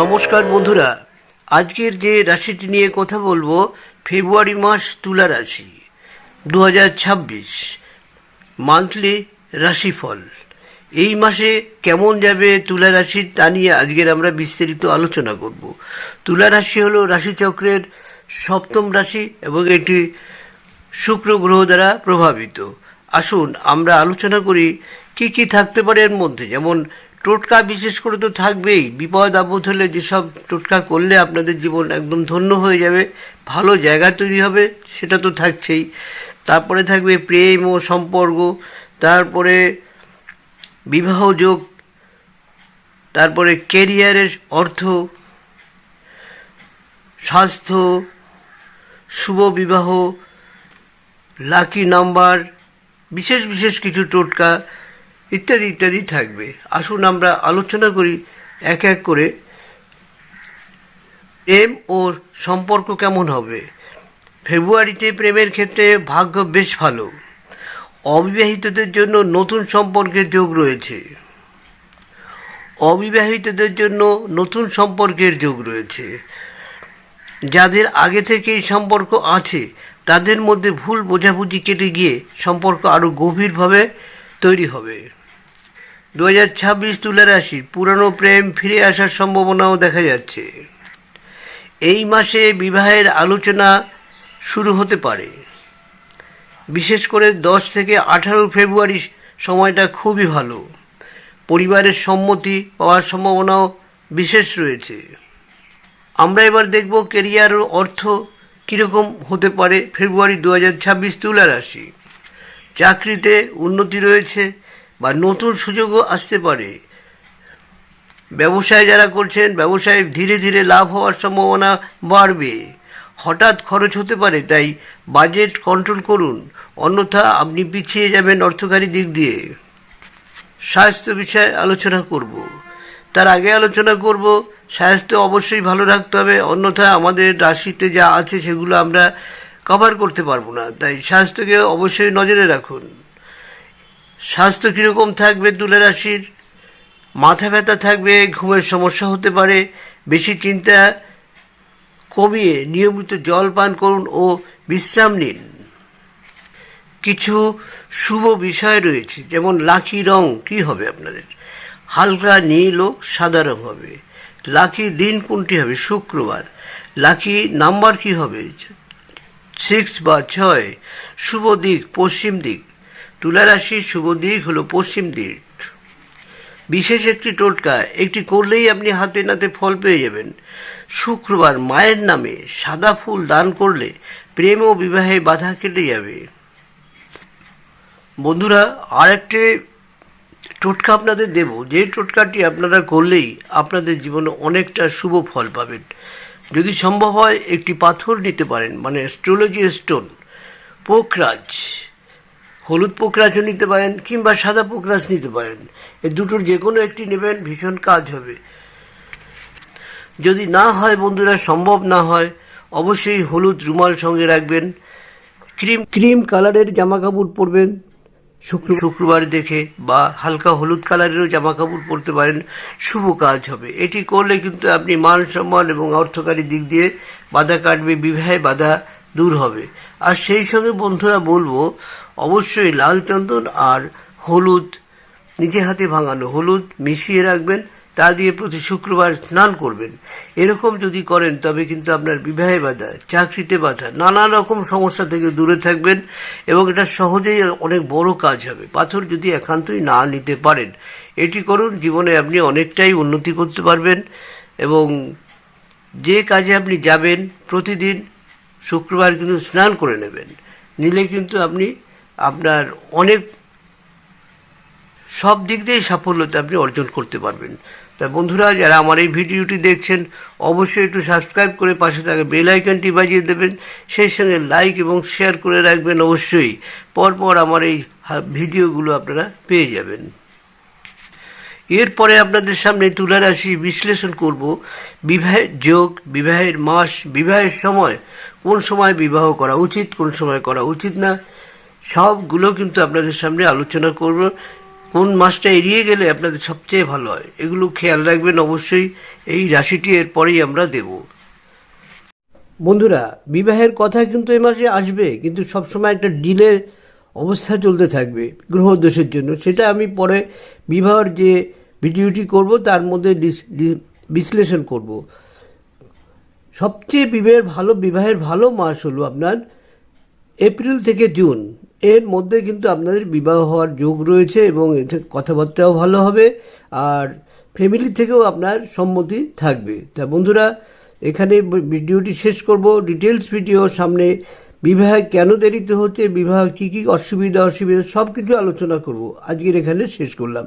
নমস্কার বন্ধুরা, আজকের যে রাশিটি নিয়ে কথা বলব, ফেব্রুয়ারি মাস তুলা রাশি দু হাজার ছাব্বিশ মান্থলি রাশিফল। এই মাসে কেমন যাবে তুলা রাশি তা নিয়ে আজকের আমরা বিস্তারিত আলোচনা করব। তুলা রাশি হলো রাশিচক্রের সপ্তম রাশি এবং এটি শুক্র গ্রহ দ্বারা প্রভাবিত। আসুন আমরা আলোচনা করি, কি কি থাকতে পারে এর মধ্যে? যেমন টোটকা বিশেষ করে তো থাকবেই। বিপদ আপদ হলে যেসব টোটকা করলে আপনাদের জীবন একদম ধন্য হয়ে যাবে, ভালো জায়গা তৈরি হবে, সেটা তো থাকছেই। তারপরে থাকবে প্রেম ও সম্পর্ক, তারপরে বিবাহ যোগ, তারপরে কেরিয়ারের অর্থ, স্বাস্থ্য, শুভ বিবাহ লাকি নাম্বার বিশেষ বিশেষ কিছু টোটকা ইত্যাদি ইত্যাদি থাকবে। আসুন আমরা আলোচনা করি এক এক করে। প্রেম ও সম্পর্ক কেমন হবে? ফেব্রুয়ারিতে প্রেমের ক্ষেত্রে ভাগ্য বেশ ভালো। অবিবাহিতদের জন্য নতুন সম্পর্কের যোগ রয়েছে। অবিবাহিতদের জন্য নতুন সম্পর্কের যোগ রয়েছে। যাদের আগে থেকেই সম্পর্ক আছে, তাদের মধ্যে ভুল বোঝাবুঝি কেটে গিয়ে সম্পর্ক আরও গভীরভাবে তৈরি হবে। দু হাজার ছাব্বিশ তুলা রাশি, পুরনো প্রেম ফিরে আসার সম্ভাবনাও দেখা যাচ্ছে। এই মাসে বিবাহের আলোচনা শুরু হতে পারে। বিশেষ করে দশ থেকে আঠারো ফেব্রুয়ারি সময়টা খুবই ভালো। পরিবারের সম্মতি পাওয়ার সম্ভাবনাও বিশেষ রয়েছে। আমরা এবার দেখব কেরিয়ার অর্থ কীরকম হতে পারে ফেব্রুয়ারি দু হাজার ছাব্বিশ তুলা রাশি। চাকরিতে উন্নতি রয়েছে বা নতুন সুযোগও আসতে পারে। ব্যবসায় যারা করছেন, ব্যবসায় ধীরে ধীরে লাভ হওয়ার সম্ভাবনা বাড়বে। হঠাৎ খরচ হতে পারে, তাই বাজেট কন্ট্রোল করুন। অন্যথা আপনি পিছিয়ে যাবেন অর্থকারী দিক দিয়ে। স্বাস্থ্য বিষয়ে আলোচনা করব। তার আগে আলোচনা করব, স্বাস্থ্য অবশ্যই ভালো রাখতে হবে, অন্যথা আমাদের রাশিতে যা আছে সেগুলো আমরা কভার করতে পারব না। তাই স্বাস্থ্যকে অবশ্যই নজরে রাখুন। স্বাস্থ্য কীরকম থাকবে তুলা রাশির? মাথা ব্যথা থাকবে, ঘুমের সমস্যা হতে পারে, বেশি চিন্তা কমিয়ে নিয়মিত জল পান করুন ও বিশ্রাম নিন। কিছু শুভ বিষয় রয়েছে, যেমন লাকি রং, কি হবে আপনাদের? হালকা নীল ও সাদা রং হবে। লাকি দিন কোনটি হবে? শুক্রবার। লাকি নাম্বার কি হবে? সিক্স বা ছয়। শুভ দিক, পশ্চিম দিক। তুলা রাশির শুভ দিক হলো পশ্চিম দিক। বিশেষ একটি টোটকা, একটি করলেই আপনি হাতে নাতে ফল পেয়ে যাবেন। শুক্রবার মায়ের নামে সাদা ফুল দান করলে প্রেম ও বিবাহে বাধা কেটে যাবে। বন্ধুরা, আরেকটি টোটকা আপনাদের দেব। যে টোটকাটি আপনারা করলেই আপনাদের জীবনে অনেকটা শুভ ফল পাবেন। যদি সম্ভব হয়, একটি পাথর নিতে পারেন মানে অ্যাস্ট্রোলজি স্টোন পোকরাজ হলুদ পোকরাজও নিতে পারেন কিংবা সাদা পোকরাজ নিতে পারেন। এ দুটোর যে কোনো একটি নেবেন, ভীষণ কাজ হবে। যদি না হয় বন্ধুরা, সম্ভব না হয়, অবশ্যই হলুদ রুমাল সঙ্গে রাখবেন। ক্রিম ক্রিম কালারের জামা কাপড় পরবেন। শুক্র শুক্রবার দেখে বা হালকা হলুদ কালারেরও জামা কাপড় পরতে পারেন। শুভ কাজ হবে। এটি করলে কিন্তু আপনি মান সম্মান এবং অর্থকারী দিক দিয়ে বাধা কাটবে, বিবাহে বাধা দূর হবে। আর সেই সঙ্গে বন্ধুরা বলব, অবশ্যই লাল চন্দন আর হলুদ নিজে হাতে ভাঙানো, হলুদ মিশিয়ে রাখবেন, তা দিয়ে প্রতি শুক্রবার স্নান করবেন। এরকম যদি করেন, তবে কিন্তু আপনার বিবাহে বাধা, চাকরিতে বাধা, নানা রকম সমস্যা থেকে দূরে থাকবেন এবং এটা সহজেই অনেক বড় কাজ হবে। পাথর যদি একান্তই না নিতে পারেন, এটি করুন, জীবনে আপনি অনেকটাই উন্নতি করতে পারবেন এবং যে কাজে আপনি যাবেন প্রতিদিন শুক্রবার কিন্তু স্নান করে নেবেন। নিলে কিন্তু আপনি আপনার অনেক সব দিক দিয়ে সাফল্যতা আপনি অর্জন করতে পারবেন। তা বন্ধুরা, যারা আমার এই ভিডিওটি দেখছেন, অবশ্যই একটু সাবস্ক্রাইব করে পাশে থাকা বেল আইকনটি বাজিয়ে দেবেন। সেই সঙ্গে লাইক এবং শেয়ার করে রাখবেন অবশ্যই। পরপর আমার এই ভিডিওগুলো আপনারা পেয়ে যাবেন। এরপরে আপনাদের সামনে তুলা রাশি বিশ্লেষণ করব বিবাহের যোগ, বিবাহের মাস, বিবাহের সময়, কোন সময় বিবাহ করা উচিত, কোন সময় করা উচিত না, সবগুলো কিন্তু আপনাদের সামনে আলোচনা করব। কোন মাসটা এড়িয়ে গেলে আপনাদের সবচেয়ে ভালো হয়, এগুলো খেয়াল রাখবেন অবশ্যই, এই রাশিটি এর পরেই আমরা দেব। বন্ধুরা, বিবাহের কথা কিন্তু এ মাসে আসবে, কিন্তু সবসময় একটা ডিলে অবস্থা চলতে থাকবে গ্রহ দোষের জন্য। সেটা আমি পরে বিবাহের যে ভিডিওটি করব, তার মধ্যে বিশ্লেষণ করব। সবচেয়ে বিবাহের ভালো বিবাহের ভালো মাস হলো আপনার এপ্রিল থেকে জুন। এর মধ্যে কিন্তু আপনাদের বিবাহ হওয়ার যোগ রয়েছে এবং কথাবার্তাও ভালো হবে, আর ফ্যামিলি থেকেও আপনার সম্মতি থাকবে। তা বন্ধুরা, এখানে ভিডিওটি শেষ করব। ডিটেলস ভিডিও সামনে, বিবাহ কেন দেরিতে হচ্ছে, বিবাহ কী কী অসুবিধা অসুবিধা সব কিছু আলোচনা করব। আজকের এখানে শেষ করলাম।